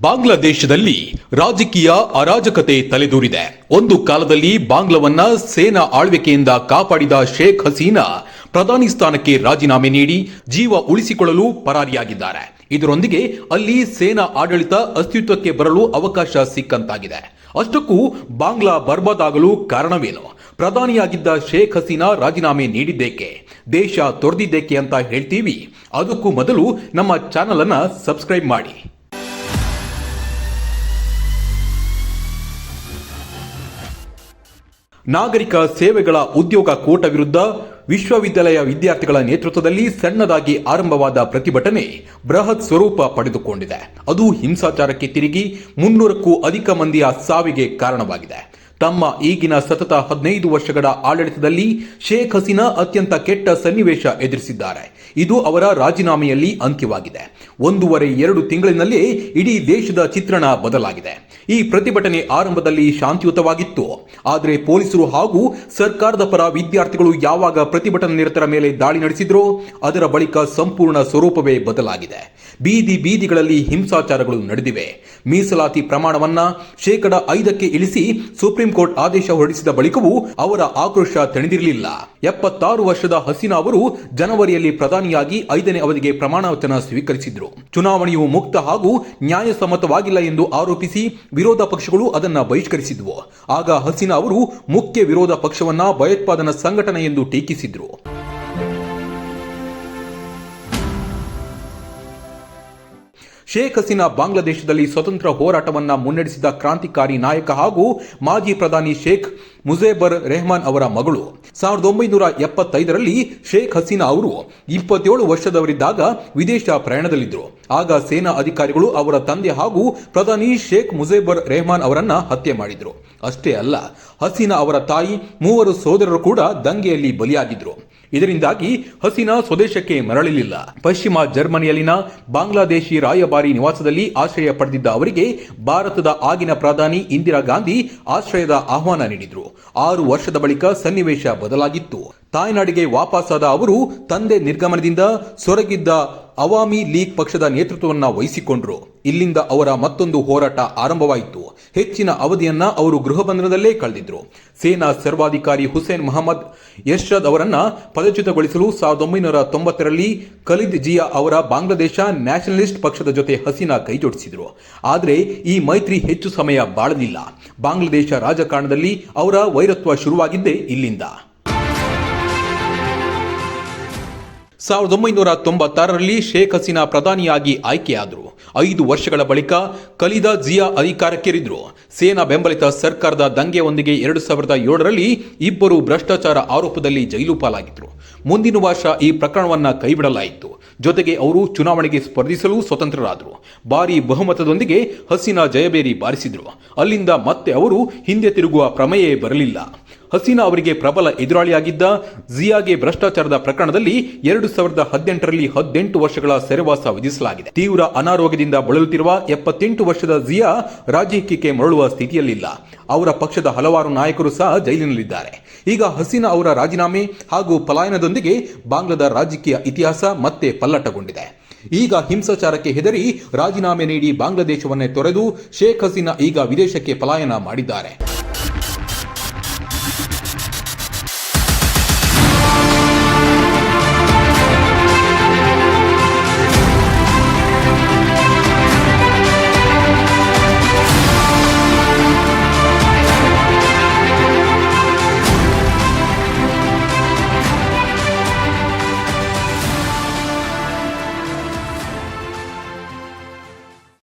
ಬಾಂಗ್ಲಾದೇಶದಲ್ಲಿ ರಾಜಕೀಯ ಅರಾಜಕತೆ ತಲೆದೂರಿದೆ. ಒಂದು ಕಾಲದಲ್ಲಿ ಬಾಂಗ್ಲಾವನ್ನ ಸೇನಾ ಆಳ್ವಿಕೆಯಿಂದ ಕಾಪಾಡಿದ ಶೇಖ್ ಹಸೀನಾ ಪ್ರಧಾನಿ ಸ್ಥಾನಕ್ಕೆ ರಾಜೀನಾಮೆ ನೀಡಿ ಜೀವ ಉಳಿಸಿಕೊಳ್ಳಲು ಪರಾರಿಯಾಗಿದ್ದಾರೆ. ಇದರೊಂದಿಗೆ ಅಲ್ಲಿ ಸೇನಾ ಆಡಳಿತ ಅಸ್ತಿತ್ವಕ್ಕೆ ಬರಲು ಅವಕಾಶ ಸಿಕ್ಕಂತಾಗಿದೆ. ಅಷ್ಟಕ್ಕೂ ಬಾಂಗ್ಲಾ ಬರ್ಬಾದಾಗಲು ಕಾರಣವೇನು? ಪ್ರಧಾನಿಯಾಗಿದ್ದ ಶೇಖ್ ಹಸೀನಾ ರಾಜೀನಾಮೆ ನೀಡಿದ್ದೇಕೆ? ದೇಶ ತೊರೆದಿದ್ದೇಕೆ ಅಂತ ಹೇಳ್ತೀವಿ? ಅದಕ್ಕೂ ಮೊದಲು ನಮ್ಮ ಚಾನಲ್ ಅನ್ನ ಸಬ್ಸ್ಕ್ರೈಬ್ ಮಾಡಿ. ನಾಗರಿಕ ಸೇವೆಗಳ ಉದ್ಯೋಗ ಕೋಟ ವಿರುದ್ಧ ವಿಶ್ವವಿದ್ಯಾಲಯ ವಿದ್ಯಾರ್ಥಿಗಳ ನೇತೃತ್ವದಲ್ಲಿ ಸಣ್ಣದಾಗಿ ಆರಂಭವಾದ ಪ್ರತಿಭಟನೆ ಬೃಹತ್ ಸ್ವರೂಪ ಪಡೆದುಕೊಂಡಿದೆ. ಅದು ಹಿಂಸಾಚಾರಕ್ಕೆ ತಿರುಗಿ ಮುನ್ನೂರಕ್ಕೂ ಅಧಿಕ ಮಂದಿಯ ಸಾವಿಗೆ ಕಾರಣವಾಗಿದೆ. ತಮ್ಮ ಈಗಿನ ಸತತ ಹದಿನೈದು ವರ್ಷಗಳ ಆಡಳಿತದಲ್ಲಿ ಶೇಖ್ ಹಸೀನಾ ಅತ್ಯಂತ ಕೆಟ್ಟ ಸನ್ನಿವೇಶ ಎದುರಿಸಿದ್ದಾರೆ. ಇದು ಅವರ ರಾಜೀನಾಮೆಯಲ್ಲಿ ಅಂತ್ಯವಾಗಿದೆ. ಒಂದೂವರೆ ಎರಡು ತಿಂಗಳಿನಲ್ಲೇ ಇಡೀ ದೇಶದ ಚಿತ್ರಣ ಬದಲಾಗಿದೆ. ಈ ಪ್ರತಿಭಟನೆ ಆರಂಭದಲ್ಲಿ ಶಾಂತಿಯುತವಾಗಿತ್ತು. ಆದರೆ ಪೊಲೀಸರು ಹಾಗೂ ಸರ್ಕಾರದ ಪರ ವಿದ್ಯಾರ್ಥಿಗಳು ಯಾವಾಗ ಪ್ರತಿಭಟನಾ ನಿರತರ ಮೇಲೆ ದಾಳಿ ನಡೆಸಿದ್ರೋ, ಅದರ ಬಳಿಕ ಸಂಪೂರ್ಣ ಸ್ವರೂಪವೇ ಬದಲಾಗಿದೆ. ಬೀದಿ ಬೀದಿಗಳಲ್ಲಿ ಹಿಂಸಾಚಾರಗಳು ನಡೆದಿವೆ. ಮೀಸಲಾತಿ ಪ್ರಮಾಣವನ್ನ ಶೇಕಡ ಐದಕ್ಕೆ ಇಳಿಸಿ ಸುಪ್ರೀಂ ಕೋರ್ಟ್ ಆದೇಶ ಹೊರಡಿಸಿದ ಬಳಿಕವೂ ಅವರ ಆಕ್ರೋಶ ತಣಿದಿರಲಿಲ್ಲ. ಎಪ್ಪತ್ತಾರು ವರ್ಷದ ಹಸೀನಾ ಅವರು ಜನವರಿಯಲ್ಲಿ ಪ್ರಧಾನಿಯಾಗಿ ಐದನೇ ಅವಧಿಗೆ ಪ್ರಮಾಣ ವಚನ ಸ್ವೀಕರಿಸಿದ್ರು. ಚುನಾವಣೆಯು ಮುಕ್ತ ಹಾಗೂ ನ್ಯಾಯಸಮ್ಮತವಾಗಿಲ್ಲ ಎಂದು ಆರೋಪಿಸಿ ವಿರೋಧ ಪಕ್ಷಗಳು ಅದನ್ನ ಬಹಿಷ್ಕರಿಸಿದ್ವು. ಆಗ ಹಸೀನಾ ಅವರು ಮುಖ್ಯ ವಿರೋಧ ಪಕ್ಷವನ್ನ ಭಯೋತ್ಪಾದನಾ ಸಂಘಟನೆ ಎಂದು ಟೀಕಿಸಿದ್ರು. ಶೇಖ್ ಹಸೀನಾ ಬಾಂಗ್ಲಾದೇಶದಲ್ಲಿ ಸ್ವತಂತ್ರ ಹೋರಾಟವನ್ನು ಮುನ್ನಡೆಸಿದ ಕ್ರಾಂತಿಕಾರಿ ನಾಯಕ ಹಾಗೂ ಮಾಜಿ ಪ್ರಧಾನಿ ಶೇಖ್ ಮುಜೇಬರ್ ರೆಹಮಾನ್ ಅವರ ಮಗಳು. ಸಾವಿರದ ಒಂಬೈನೂರ ಎಪ್ಪತ್ತೈದರಲ್ಲಿ ಶೇಖ್ ಹಸೀನಾ ಅವರು ಇಪ್ಪತ್ತೇಳು ವರ್ಷದವರಿದ್ದಾಗ ವಿದೇಶ ಪ್ರಯಾಣದಲ್ಲಿದ್ದರು. ಆಗ ಸೇನಾ ಅಧಿಕಾರಿಗಳು ಅವರ ತಂದೆ ಹಾಗೂ ಪ್ರಧಾನಿ ಶೇಖ್ ಮುಜೇಬರ್ ರೆಹಮಾನ್ ಅವರನ್ನ ಹತ್ಯೆ ಮಾಡಿದರು. ಅಷ್ಟೇ ಅಲ್ಲ, ಹಸೀನಾ ಅವರ ತಾಯಿ ಮೂವರು ಸೋದರರು ಕೂಡ ದಂಗೆಯಲ್ಲಿ ಬಲಿಯಾಗಿದ್ರು. ಇದರಿಂದಾಗಿ ಹಸೀನಾ ಸ್ವದೇಶಕ್ಕೆ ಮರಳಲಿಲ್ಲ. ಪಶ್ಚಿಮ ಜರ್ಮನಿಯಲ್ಲಿನ ಬಾಂಗ್ಲಾದೇಶಿ ರಾಯಭಾರಿ ನಿವಾಸದಲ್ಲಿ ಆಶ್ರಯ ಪಡೆದಿದ್ದ ಅವರಿಗೆ ಭಾರತದ ಆಗಿನ ಪ್ರಧಾನಿ ಇಂದಿರಾ ಗಾಂಧಿ ಆಶ್ರಯದ ಆಹ್ವಾನ ನೀಡಿದ್ರು. ಆರು ವರ್ಷದ ಬಳಿಕ ಸನ್ನಿವೇಶ ಬದಲಾಗಿತ್ತು. ತಾಯ್ನಾಡಿಗೆ ವಾಪಸ್ಸಾದ ಅವರು ತಂದೆ ನಿರ್ಗಮನದಿಂದ ಸೊರಗಿದ್ದ ಅವಾಮಿ ಲೀಗ್ ಪಕ್ಷದ ನೇತೃತ್ವವನ್ನು ವಹಿಸಿಕೊಂಡ್ರು. ಇಲ್ಲಿಂದ ಅವರ ಮತ್ತೊಂದು ಹೋರಾಟ ಆರಂಭವಾಯಿತು. ಹೆಚ್ಚಿನ ಅವಧಿಯನ್ನ ಅವರು ಗೃಹಬಂಧನದಲ್ಲೇ ಕಳೆದಿದ್ರು. ಸೇನಾ ಸರ್ವಾಧಿಕಾರಿ ಹುಸೇನ್ ಮೊಹಮ್ಮದ್ ಯಶ್ರದ್ ಅವರನ್ನ ಪದಚ್ಯುತಗೊಳಿಸಲು ಸಾವಿರದ ಒಂಬೈನೂರ ತೊಂಬತ್ತರಲ್ಲಿ ಖಲೀದ್ ಜಿಯಾ ಅವರ ಬಾಂಗ್ಲಾದೇಶ ನ್ಯಾಷನಲಿಸ್ಟ್ ಪಕ್ಷದ ಜೊತೆ ಹಸೀನಾ ಕೈಜೋಡಿಸಿದ್ರು. ಆದರೆ ಈ ಮೈತ್ರಿ ಹೆಚ್ಚು ಸಮಯ ಬಾಳಲಿಲ್ಲ. ಬಾಂಗ್ಲಾದೇಶ ರಾಜಕಾರಣದಲ್ಲಿ ಅವರ ವೈರತ್ವ ಶುರುವಾಗಿದ್ದೇ ಇಲ್ಲಿಂದ. ಸಾವಿರದ ಒಂಬೈನೂರ ತೊಂಬತ್ತಾರರಲ್ಲಿ ಶೇಖ್ ಹಸೀನಾ ಪ್ರಧಾನಿಯಾಗಿ ಆಯ್ಕೆಯಾದರು. ಐದು ವರ್ಷಗಳ ಬಳಿಕ ಕಲಿದ ಜಿಯಾ ಅಧಿಕಾರಕ್ಕೇರಿದ್ರು. ಸೇನಾ ಬೆಂಬಲಿತ ಸರ್ಕಾರದ ದಂಗೆಯೊಂದಿಗೆ ಎರಡು ಸಾವಿರದ ಏಳರಲ್ಲಿ ಇಬ್ಬರು ಭ್ರಷ್ಟಾಚಾರ ಆರೋಪದಲ್ಲಿ ಜೈಲು ಪಾಲಾಗಿದ್ರು. ಮುಂದಿನ ವರ್ಷ ಈ ಪ್ರಕರಣವನ್ನು ಕೈಬಿಡಲಾಯಿತು. ಜೊತೆಗೆ ಅವರು ಚುನಾವಣೆಗೆ ಸ್ಪರ್ಧಿಸಲು ಸ್ವತಂತ್ರರಾದರು. ಭಾರಿ ಬಹುಮತದೊಂದಿಗೆ ಹಸೀನಾ ಜಯಬೇರಿ ಬಾರಿಸಿದರು. ಅಲ್ಲಿಂದ ಮತ್ತೆ ಅವರು ಹಿಂದೆ ತಿರುಗುವ ಪ್ರಮೇಯೇ ಬರಲಿಲ್ಲ. ಹಸೀನಾ ಅವರಿಗೆ ಪ್ರಬಲ ಎದುರಾಳಿಯಾಗಿದ್ದ ಜಿಯಾಗೆ ಭ್ರಷ್ಟಾಚಾರದ ಪ್ರಕರಣದಲ್ಲಿ ಎರಡು ಸಾವಿರದ ಹದಿನೆಂಟರಲ್ಲಿ ಹದಿನೆಂಟು ವರ್ಷಗಳ ಸೆರೆವಾಸ ವಿಧಿಸಲಾಗಿದೆ. ತೀವ್ರ ಅನಾರೋಗ್ಯದಿಂದ ಬಳಲುತ್ತಿರುವ ಎಪ್ಪತ್ತೆಂಟು ವರ್ಷದ ಜಿಯಾ ರಾಜಕೀಯಕ್ಕೆ ಮರಳುವ ಸ್ಥಿತಿಯಲ್ಲಿಲ್ಲ. ಅವರ ಪಕ್ಷದ ಹಲವಾರು ನಾಯಕರು ಸಹ ಜೈಲಿನಲ್ಲಿದ್ದಾರೆ. ಈಗ ಹಸೀನಾ ಅವರ ರಾಜೀನಾಮೆ ಹಾಗೂ ಪಲಾಯನದೊಂದಿಗೆ ಬಾಂಗ್ಲಾದ ರಾಜಕೀಯ ಇತಿಹಾಸ ಮತ್ತೆ ಪಲ್ಲಟಗೊಂಡಿದೆ. ಈಗ ಹಿಂಸಾಚಾರಕ್ಕೆ ಹೆದರಿ ರಾಜೀನಾಮೆ ನೀಡಿ ಬಾಂಗ್ಲಾದೇಶವನ್ನೇ ತೊರೆದು ಶೇಖ್ ಹಸೀನಾ ಈಗ ವಿದೇಶಕ್ಕೆ ಪಲಾಯನ ಮಾಡಿದ್ದಾರೆ.